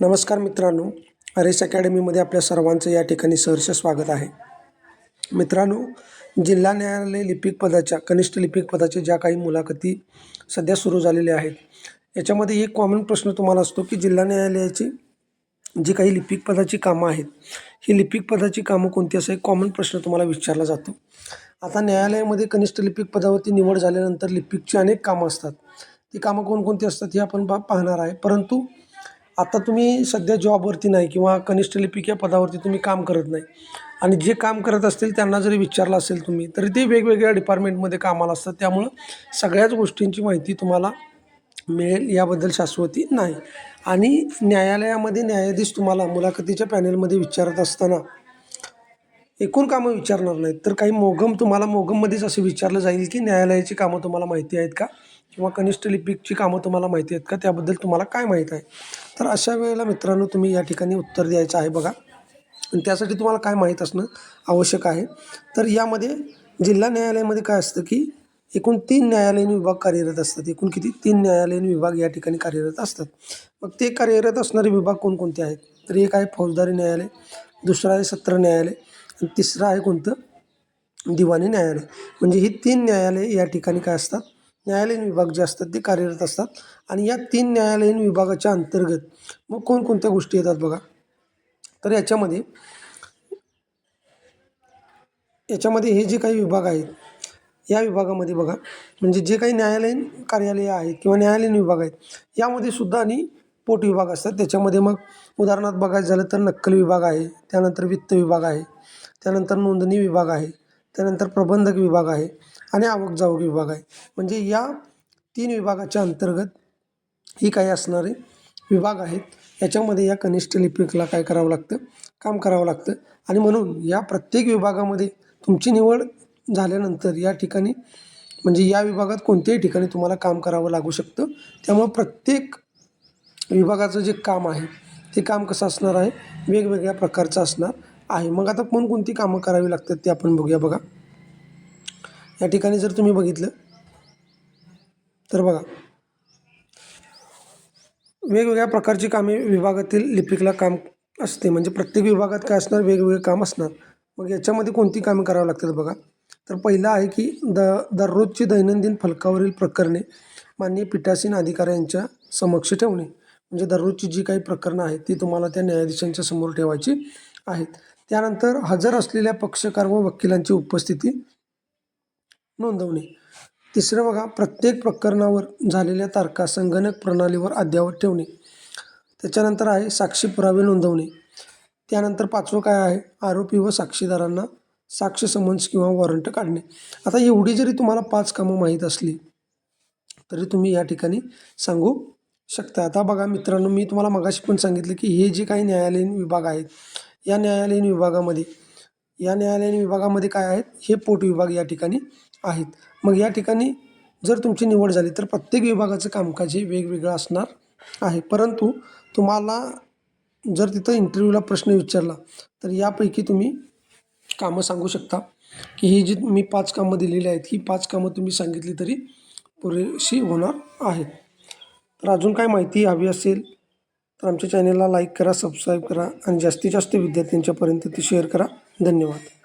नमस्कार मित्रांनो अरेस अकॅडमीमध्ये आपल्या सर्वांचं या ठिकाणी सहर्ष स्वागत आहे. मित्रांनो जिल्हा न्यायालय लिपिक पदाच्या कनिष्ठ लिपिक पदाच्या ज्या काही मुलाखती सध्या सुरू झालेल्या आहेत याच्यामध्ये एक कॉमन प्रश्न तुम्हाला असतो की जिल्हा न्यायालयाची जी काही लिपिक पदाची कामं आहेत ही लिपिक पदाची कामं कोणती असं एक कॉमन प्रश्न तुम्हाला विचारला जातो. आता न्यायालयामध्ये कनिष्ठ लिपिक पदावरती निवड झाल्यानंतर लिपिकची अनेक कामं असतात. ती कामं कोणकोणती असतात हे आपण बा पाहणार आहे. परंतु आता तुम्ही सध्या जॉबवरती नाही किंवा कनिष्ठ लिपिक या पदावरती तुम्ही काम करत नाही. आणि जे काम करत असतील त्यांना जरी विचारलं असेल तुम्ही तरी ते वेगवेगळ्या डिपार्टमेंटमध्ये कामाला असतात. त्यामुळं सगळ्याच गोष्टींची माहिती तुम्हाला मिळेल याबद्दल शाश्वती नाही. आणि न्यायालयामध्ये न्यायाधीश तुम्हाला मुलाखतीच्या पॅनेलमध्ये विचारत असताना एकूण कामं विचारणार नाहीत. तर काही मोगम तुम्हाला मोगममध्येच असं विचारलं जाईल की न्यायालयाची कामं तुम्हाला माहिती आहेत का? किंवा कनिष्ठ लिपिकची कामं तुम्हाला माहिती आहेत का? त्याबद्दल तुम्हाला काय माहीत आहे? तर अशा वेळेला मित्रांनो तुम्ही या ठिकाणी उत्तर द्यायचं आहे बघा. आणि त्यासाठी तुम्हाला काय माहीत असणं आवश्यक आहे. तर यामध्ये जिल्हा न्यायालयामध्ये काय असतं की एकूण तीन न्यायालयीन विभाग कार्यरत असतात. एकूण किती? तीन न्यायालयीन विभाग या ठिकाणी कार्यरत असतात. मग ते कार्यरत असणारे विभाग कोणकोणते आहेत? तर एक आहे फौजदारी न्यायालय दुसरं आहे सत्र न्यायालय आणि तिसरं आहे कोणतं? दिवाणी न्यायालय. म्हणजे ही तीन न्यायालय या ठिकाणी काय असतात? न्यायालयीन विभाग जे असतात ते कार्यरत असतात. आणि या तीन न्यायालयीन विभागाच्या अंतर्गत मग कोणकोणत्या गोष्टी येतात बघा? तर याच्यामध्ये याच्यामध्ये हे जे काही विभाग आहेत या विभागामध्ये बघा म्हणजे जे काही न्यायालयीन कार्यालयं आहेत किंवा न्यायालयीन विभाग आहेत यामध्ये सुद्धा आणि पोट विभाग असतात. त्याच्यामध्ये मग उदाहरणार्थ बघायचं झालं तर नक्कल विभाग आहे त्यानंतर वित्त विभाग आहे त्यानंतर नोंदणी विभाग आहे त्यानंतर प्रबंधक विभाग आहे आणि आवक जावक विभाग आहे. म्हणजे या तीन विभागाच्या अंतर्गत ही काही असणारे विभाग आहेत. याच्यामध्ये या कनिष्ठ लिपिकला काय करावं लागतं? काम करावं लागतं. आणि म्हणून या प्रत्येक विभागामध्ये तुमची निवड झाल्यानंतर या ठिकाणी म्हणजे या विभागात कोणत्याही ठिकाणी तुम्हाला काम करावं लागू शकतं. त्यामुळं प्रत्येक विभागाचं जे काम आहे ते काम कसं असणार आहे? वेगवेगळ्या प्रकारचं असणार आहे. मग आता कोणकोणती कामं करावी लागतात ते आपण बघूया बघा. या ठिकाणी जर तुम्ही बघितलं तर बघा. वेगवेगळ्या प्रकारची कामे विभागातील लिपिकला काम असते. म्हणजे प्रत्येक विभागात काय असणार? वेगवेगळे काम असणार. मग याच्यामध्ये कोणती कामे करावी लागतात बघा. तर पहिलं आहे की द दररोजची दैनंदिन फलकावरील प्रकरणे माननीय पीठासीन अधिकाऱ्यांच्या समक्ष ठेवणे. म्हणजे दररोजची जी काही प्रकरणं आहेत ती तुम्हाला त्या न्यायाधीशांच्या समोर ठेवायची आहेत. त्यानंतर हजर असलेल्या पक्षकार व वकिलांची उपस्थिती नोंदवणे. तिसरं बघा प्रत्येक प्रकरणावर झालेल्या तारखा संगणक प्रणालीवर अद्ययावत ठेवणे. त्याच्यानंतर आहे साक्षी पुरावे नोंदवणे. त्यानंतर पाचवं काय आहे? आरोपी व साक्षीदारांना साक्ष समन्स किंवा वॉरंट काढणे. आता एवढी जरी तुम्हाला पाच कामं माहीत असली तरी तुम्ही या ठिकाणी सांगू शकता. आता बघा मित्रांनो मी तुम्हाला मगाशी पण सांगितलं की हे जे काही न्यायालयीन विभाग आहेत या न्यायालयीन विभागामध्ये या न्यायालयीन विभागामध्ये काय आहेत? हे पोट विभाग या ठिकाणी आहेत. मग या ठिकाणी जर तुमची निवड झाली तर प्रत्येक विभागाचं कामकाज हे वेगवेगळं असणार आहे. परंतु तुम्हाला जर तिथं इंटरव्ह्यूला प्रश्न विचारला तर यापैकी तुम्ही कामं सांगू शकता की ही जी मी पाच कामं दिलेली आहेत ही पाच कामं तुम्ही सांगितली तरी पुरेशी होणार आहेत. तर अजून काय माहिती हवी असेल तर आमच्या चॅनलला लाईक करा सबस्क्राईब करा आणि जास्तीत जास्त विद्यार्थ्यांच्यापर्यंत ती शेअर करा. धन्यवाद.